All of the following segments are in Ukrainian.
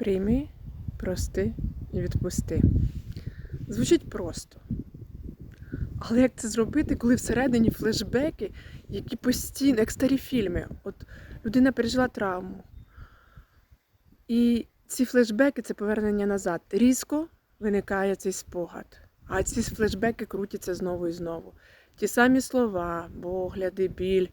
Прийми, прости і відпусти. Звучить просто. Але як це зробити, коли всередині флешбеки, які постійно, як старі фільми, от людина пережила травму. І ці флешбеки це повернення назад. Різко виникає цей спогад. А ці флешбеки крутяться знову і знову. Ті самі слова, погляди, біль.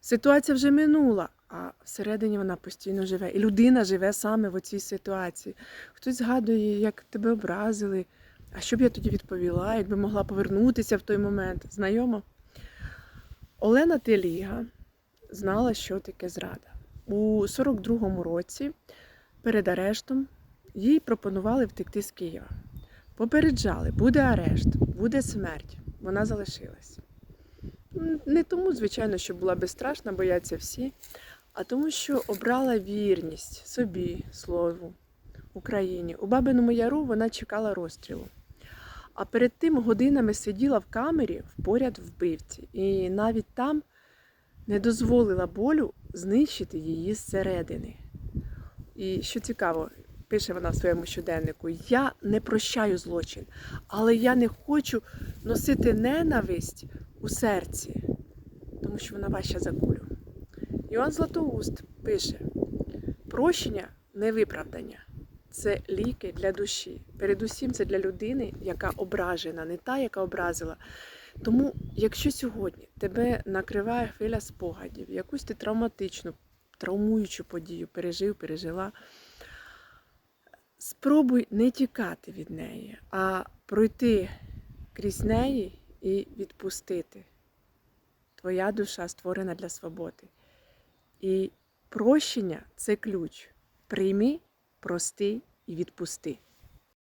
Ситуація вже минула, а всередині вона постійно живе. І людина живе саме в цій ситуації. Хтось згадує, як тебе образили. А що б я тоді відповіла, якби могла повернутися в той момент? Знайомо? Олена Теліга знала, що таке зрада. У 42-му році перед арештом їй пропонували втекти з Києва. Попереджали, буде арешт, буде смерть. Вона залишилась. Не тому, звичайно, що була безстрашна, бояться всі, а тому, що обрала вірність собі, слову, Україні. У Бабиному Яру вона чекала розстрілу. А перед тим годинами сиділа в камері поряд вбивці, і навіть там не дозволила болю знищити її зсередини. І що цікаво, пише вона в своєму щоденнику: я не прощаю злочин, але я не хочу носити ненависть у серці, тому що вона важча за кулю. Іоанн Златоуст пише: прощення не виправдання. Це ліки для душі. Передусім, це для людини, яка ображена, не та, яка образила. Тому, якщо сьогодні тебе накриває хвиля спогадів, якусь ти травматичну, травмуючу подію пережив, пережила, спробуй не тікати від неї, а пройти крізь неї і відпустити. Твоя душа створена для свободи. І прощення це ключ. Прийми, прости і відпусти.